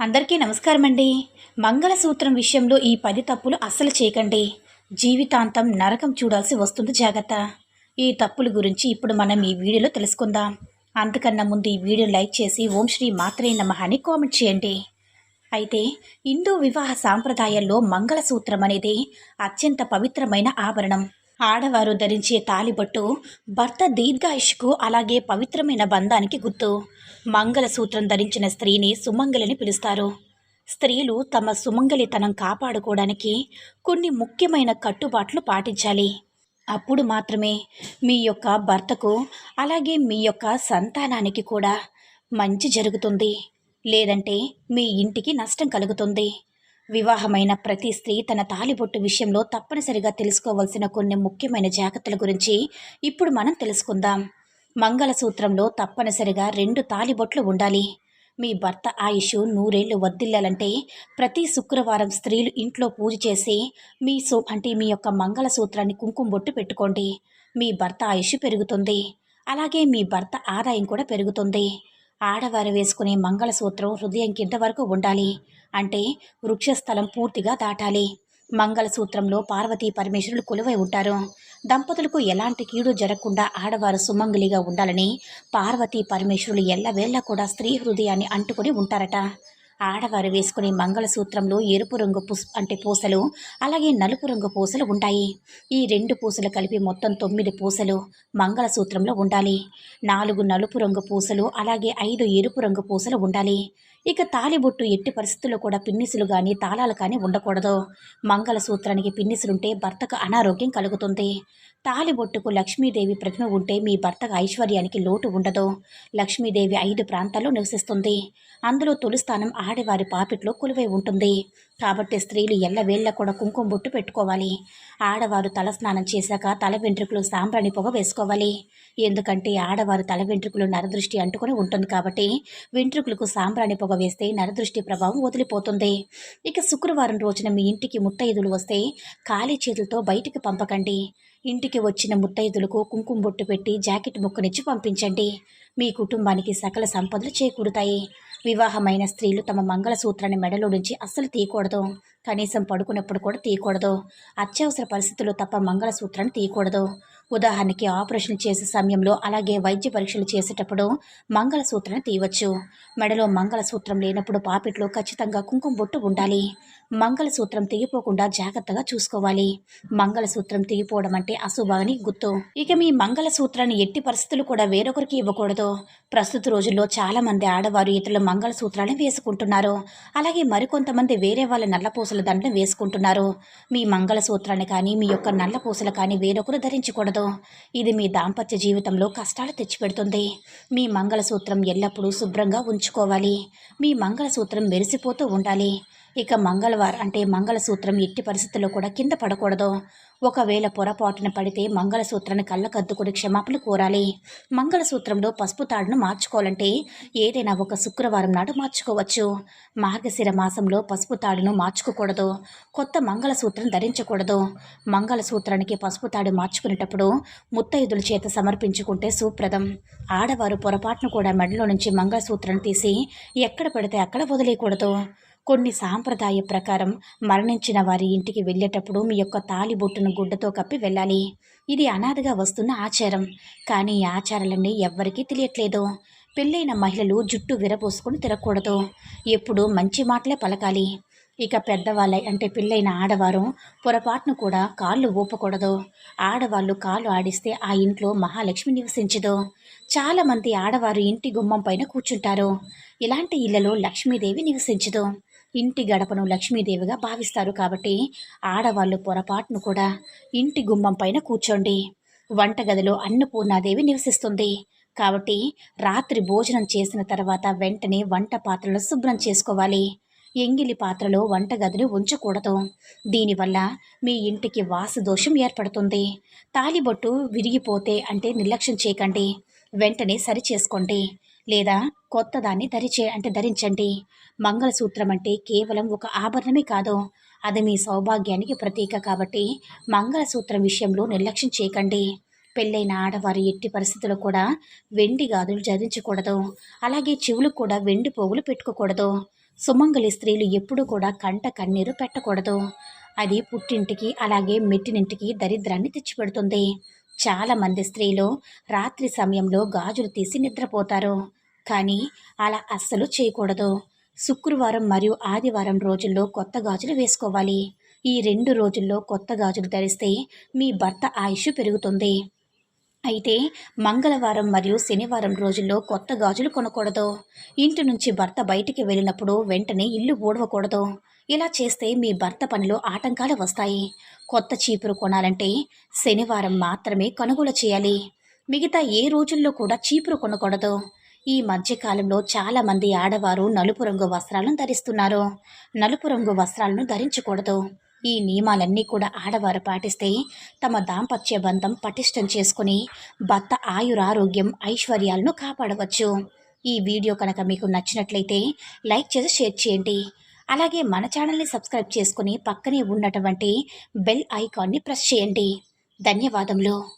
అందరికీ నమస్కారం అండి మంగళసూత్రం విషయంలో ఈ పది తప్పులు అస్సలు చేయకండి. జీవితాంతం నరకం చూడాల్సి వస్తుంది జాగ్రత్త. ఈ తప్పుల గురించి ఇప్పుడు మనం ఈ వీడియోలో తెలుసుకుందాం. అంతకన్నా ముందు ఈ వీడియో లైక్ చేసి ఓం శ్రీ మాత్రే నమః అని కామెంట్ చేయండి. అయితే హిందూ వివాహ సాంప్రదాయాల్లో మంగళసూత్రం అనేది అత్యంత పవిత్రమైన ఆభరణం. ఆడవారు ధరించే తాలిబొట్టు భర్త దీర్ఘాయుష్కు అలాగే పవిత్రమైన బంధానికి గుర్తు. మంగళసూత్రం ధరించిన స్త్రీని సుమంగలిని పిలుస్తారు. స్త్రీలు తమ సుమంగలితనం కాపాడుకోవడానికి కొన్ని ముఖ్యమైన కట్టుబాట్లు పాటించాలి. అప్పుడు మాత్రమే మీ యొక్క భర్తకు అలాగే మీ యొక్క సంతానానికి కూడా మంచి జరుగుతుంది. లేదంటే మీ ఇంటికి నష్టం కలుగుతుంది. వివాహమైన ప్రతి స్త్రీ తన తాలిబొట్టు విషయంలో తప్పనిసరిగా తెలుసుకోవాల్సిన కొన్ని ముఖ్యమైన జాగ్రత్తల గురించి ఇప్పుడు మనం తెలుసుకుందాం. మంగళసూత్రంలో తప్పనిసరిగా రెండు తాలిబొట్లు ఉండాలి. మీ భర్త ఆయుష్ నూరేళ్ళు వర్దిల్లాలంటే ప్రతి శుక్రవారం స్త్రీలు ఇంట్లో పూజ చేసి మీ సో అంటే మీ యొక్క మంగళసూత్రాన్ని కుంకుమ బొట్టు పెట్టుకోండి. మీ భర్త ఆయుష్ పెరుగుతుంది. అలాగే మీ భర్త ఆదాయం కూడా పెరుగుతుంది. ఆడవారు వేసుకునే మంగళసూత్రం హృదయం కింద వరకు ఉండాలి అంటే వృక్షస్థలం పూర్తిగా దాటాలి. మంగళసూత్రంలో పార్వతీ పరమేశ్వరులు కొలువై ఉంటారు. దంపతులకు ఎలాంటి కీడు జరగకుండా ఆడవారు సుమంగలిగా ఉండాలని పార్వతీ పరమేశ్వరులు ఎల్లవేళ కూడా స్త్రీ హృదయాన్ని అంటుకొని ఉంటారట. ఆడవారు వేసుకునే మంగళసూత్రంలో ఎరుపు రంగు పుస్ అంటే పూసలు అలాగే నలుపు రంగు పూసలు ఉంటాయి. ఈ రెండు పూసలు కలిపి మొత్తం తొమ్మిది పూసలు మంగళసూత్రంలో ఉండాలి. నాలుగు నలుపు రంగు పూసలు అలాగే ఐదు ఎరుపు రంగు పూసలు ఉండాలి. ఇక తాలిబొట్టు ఎట్టి పరిస్థితుల్లో కూడా పిన్నిసులు కానీ తాళాలు కానీ ఉండకూడదు. మంగళసూత్రానికి పిన్నిసులుంటే భర్తకు అనారోగ్యం కలుగుతుంది. తాలిబొట్టుకు లక్ష్మీదేవి ప్రతిమ ఉంటే మీ భర్తకు ఐశ్వర్యానికి లోటు ఉండదు. లక్ష్మీదేవి ఐదు ప్రాంతాల్లో నివసిస్తుంది. అందులో తొలి స్థానం ఆడవారి పాపిట్లో కొలువై ఉంటుంది. కాబట్టి స్త్రీలు ఎల్లవేళ్ళ కూడా కుంకుమ బొట్టు పెట్టుకోవాలి. ఆడవారు తలస్నానం చేశాక తల వెంట్రుకలు సాంబ్రాణి పొగ వేసుకోవాలి. ఎందుకంటే ఆడవారు తల వెంట్రుకలు నరదృష్టి అంటుకొని ఉంటుంది కాబట్టి వెంట్రుకలకు సాంబ్రాణి పొగ వేస్తే నరదృష్టి ప్రభావం వదిలిపోతుంది. ఇక శుక్రవారం రోజున మీ ఇంటికి ముత్తైదులు వస్తే ఖాళీ చేతులతో బయటికి పంపకండి. ఇంటికి వచ్చిన ముత్తైదులకు కుంకుమ బొట్టు పెట్టి జాకెట్ ముక్కనిచ్చి పంపించండి. మీ కుటుంబానికి సకల సంపదలు చేకూరుతాయి. వివాహమైన స్త్రీలు తమ మంగళసూత్రాన్ని మెడలో నుంచి అస్సలు తీయకూడదు. కనీసం పడుకున్నప్పుడు కూడా తీయకూడదు. అత్యవసర పరిస్థితుల్లో తప్ప మంగళసూత్రాన్ని తీయకూడదు. ఉదాహరణకి ఆపరేషన్ చేసే సమయంలో అలాగే వైద్య పరీక్షలు చేసేటప్పుడు మంగళసూత్రాన్ని తీయవచ్చు. మెడలో మంగళసూత్రం లేనప్పుడు పాపిట్లో ఖచ్చితంగా కుంకుమ బొట్టు ఉండాలి. మంగళసూత్రం తెగిపోకుండా జాగ్రత్తగా చూసుకోవాలి. మంగళసూత్రం తెగిపోవడం అంటే అశుభాని గుర్తు. ఇక మీ మంగళసూత్రాన్ని ఎట్టి పరిస్థితులు కూడా వేరొకరికి ఇవ్వకూడదు. ప్రస్తుత రోజుల్లో చాలా మంది ఆడవారు ఇతరుల మంగళసూత్రాలను వేసుకుంటున్నారు. అలాగే మరికొంతమంది వేరే వాళ్ళ నల్లపూసల దండను వేసుకుంటున్నారు. మీ మంగళసూత్రాన్ని కానీ మీ యొక్క నల్లపూసలు కానీ వేరొకరు ధరించకూడదు. ఇది మీ దాంపత్య జీవితంలో కష్టాలు తెచ్చిపెడుతుంది. మీ మంగళసూత్రం ఎల్లప్పుడూ శుభ్రంగా ఉంచుకోవాలి. మీ మంగళసూత్రం మెరిసిపోతూ ఉండాలి. ఇక మంగళవారం అంటే మంగళసూత్రం ఎట్టి పరిస్థితుల్లో కూడా కింద పడకూడదు. ఒకవేళ పొరపాటున పడితే మంగళసూత్రాన్ని కళ్ళకద్దుకుని క్షమాపణ కోరాలి. మంగళసూత్రంలో పసుపు తాడును మార్చుకోవాలంటే ఏదైనా ఒక శుక్రవారం నాడు మార్చుకోవచ్చు. మార్గశిర మాసంలో పసుపు తాడును మార్చుకోకూడదు. కొత్త మంగళసూత్రం ధరించకూడదు. మంగళసూత్రానికి పసుపు తాడు మార్చుకునేటప్పుడు ముత్తైదుల చేత సమర్పించుకుంటే సుప్రదం. ఆడవారు పొరపాటును కూడా మెడలో నుంచి మంగళసూత్రం తీసి ఎక్కడ పడితే అక్కడ వదిలేయకూడదు. కొన్ని సాంప్రదాయ ప్రకారం మరణించిన వారి ఇంటికి వెళ్ళేటప్పుడు మీ యొక్క తాలిబొట్టును గుడ్డతో కప్పి వెళ్ళాలి. ఇది అనాథగా వస్తున్న ఆచారం. కానీ ఈ ఆచారాలన్నీ ఎవ్వరికీ తెలియట్లేదు. పెళ్ళైన మహిళలు జుట్టు విరబోసుకొని తిరగకూడదు ఎప్పుడు మంచి మాటలే పలకాలి. ఇక పెద్దవాళ్ళ అంటే పెళ్ళైన ఆడవారు పొరపాటును కూడా కాళ్ళు ఊపకూడదు. ఆడవాళ్ళు కాళ్ళు ఆడిస్తే ఆ ఇంట్లో మహాలక్ష్మి నివసించదు. చాలామంది ఆడవారు ఇంటి గుమ్మం పైన కూర్చుంటారు. ఇలాంటి ఇళ్ళలో లక్ష్మీదేవి నివసించదు. ఇంటి గడపను లక్ష్మీదేవిగా భావిస్తారు కాబట్టి ఆడవాళ్ళు పొరపాటును కూడా ఇంటి గుమ్మం పైన కూర్చోండి. వంటగదిలో అన్నపూర్ణాదేవి నివసిస్తుంది. కాబట్టి రాత్రి భోజనం చేసిన తర్వాత వెంటనే వంట పాత్రలు శుభ్రం చేసుకోవాలి. ఎంగిలి పాత్రలో వంటగదిని ఉంచకూడదు. దీనివల్ల మీ ఇంటికి వాసు దోషం ఏర్పడుతుంది. తాలిబొట్టు విరిగిపోతే అంటే నిర్లక్ష్యం చేయకండి. వెంటనే సరి చేసుకోండి. లేదా కొత్తదాన్ని ధరిచే అంటే ధరించండి. మంగళసూత్రం అంటే కేవలం ఒక ఆభరణమే కాదు. అది మీ సౌభాగ్యానికి ప్రతీక కాబట్టి మంగళసూత్రం విషయంలో నిర్లక్ష్యం చేయకండి. పెళ్ళైన ఆడవారు ఎట్టి పరిస్థితుల్లో కూడా వెండి గాజులు ధరించకూడదు. అలాగే చెవులకు కూడా వెండి పోగులు పెట్టుకోకూడదు. సుమంగలి స్త్రీలు ఎప్పుడూ కూడా కంట కన్నీరు పెట్టకూడదు. అది పుట్టింటికి అలాగే మెట్టినింటికి దరిద్రాన్ని తెచ్చిపెడుతుంది. చాలామంది స్త్రీలు రాత్రి సమయంలో గాజులు తీసి నిద్రపోతారు. కానీ అలా అస్సలు చేయకూడదు. శుక్రవారం మరియు ఆదివారం రోజుల్లో కొత్త గాజులు వేసుకోవాలి. ఈ రెండు రోజుల్లో కొత్త గాజులు ధరిస్తే మీ భర్త ఆయుష్ పెరుగుతుంది. అయితే మంగళవారం మరియు శనివారం రోజుల్లో కొత్త గాజులు కొనకూడదు. ఇంటి నుంచి భర్త బయటికి వెళ్ళినప్పుడు వెంటనే ఇల్లు ఊడవకూడదు. ఇలా చేస్తే మీ భర్త పనిలో ఆటంకాలు వస్తాయి. కొత్త చీపురు కొనాలంటే శనివారం మాత్రమే కొనుగోలు చేయాలి. మిగతా ఏ రోజుల్లో కూడా చీపురు కొనకూడదు. ఈ మధ్యకాలంలో చాలా మంది ఆడవారు నలుపు రంగు వస్త్రాలను ధరిస్తున్నారు. నలుపు రంగు వస్త్రాలను ధరించకూడదు. ఈ నియమాలన్నీ కూడా ఆడవారు పాటిస్తే తమ దాంపత్య బంధం పటిష్టం చేసుకుని భర్త ఆయురారోగ్యం ఐశ్వర్యాలను కాపాడవచ్చు. ఈ వీడియో కనుక మీకు నచ్చినట్లయితే లైక్ చేసి షేర్ చేయండి. అలాగే మన ఛానల్ని సబ్స్క్రైబ్ చేసుకుని పక్కనే ఉన్నటువంటి బెల్ ఐకాన్ని ప్రెస్ చేయండి. ధన్యవాదములు.